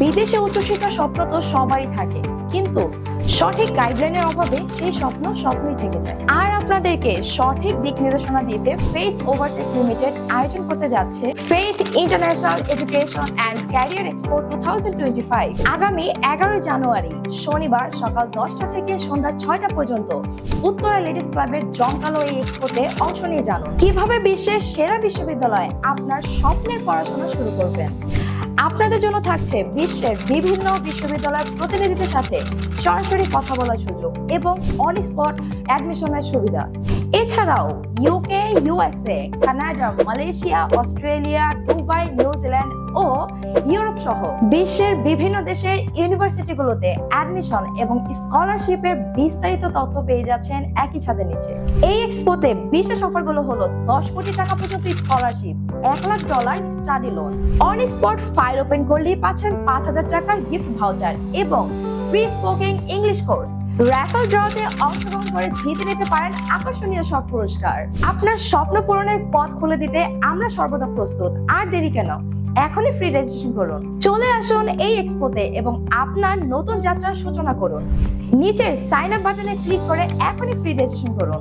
বিদেশে উচ্চশিক্ষার স্বপ্ন তো সবারই থাকে। কিন্তু সঠিক গাইডলাইনের অভাবে সেই স্বপ্ন স্বপ্নই থেকে যায়। আর আপনাদেরকে সঠিক দিক নির্দেশনা দিতে ফেথ ওভারসিজ লিমিটেড আয়োজন করতে যাচ্ছে Faith International Education and Career Expo two আগামী এগারোই জানুয়ারি, শনিবার সকাল দশটা থেকে সন্ধ্যা ছয়টা পর্যন্ত উত্তরা লেডিস ক্লাবের জমকালো এই এক্সপোতে অংশ নিয়ে জানুন। কীভাবে বিশ্বের সেরা বিশ্ববিদ্যালয়ে আপনার স্বপ্নের পড়াশোনা শুরু করবেন? আপনাদের জন্য থাকছে বিশ্বের বিভিন্ন বিশ্ববিদ্যালয়ের প্রতিনিধিদের সাথে সরাসরি কথা বলার সুযোগ এবং অন স্পট অ্যাডমিশনের সুবিধা। এছাড়াও UK USA Canada Malaysia Australia Dubai New Zealand ও ইউরোপ সহ বিশ্বের বিভিন্ন দেশের ইউনিভার্সিটিগুলোতে অ্যাডমিশন এবং স্কলারশিপের বিস্তারিত তথ্য পেয়ে যাচ্ছেন একই ছাদের নিচে। এই এক্সপোতে বিশেষ অফারগুলো হলো দশ কোটি টাকা পর্যন্ত স্কলারশিপ এক lakh dollar study loan on spot file open করলেই পাচ্ছেন পাঁচ হাজার টাকার গিফট ভাউচার এবং free spoken English course raffle ড্রতে অংশগ্রহণ করে জিতে নিতে পারেন আকর্ষণীয় সব পুরস্কার। আপনার স্বপ্ন পূরণের পথ খুলে দিতে আমরা সর্বদা প্রস্তুত। আর দেরি কেন? এখনই ফ্রি রেজিস্ট্রেশন করুন। চলে আসুন এই এক্সপোতে এবং আপনার নতুন যাত্রার সূচনা করুন। নিচের সাইন আপ বাটনে ক্লিক করে এখনই ফ্রি রেজিস্ট্রেশন করুন।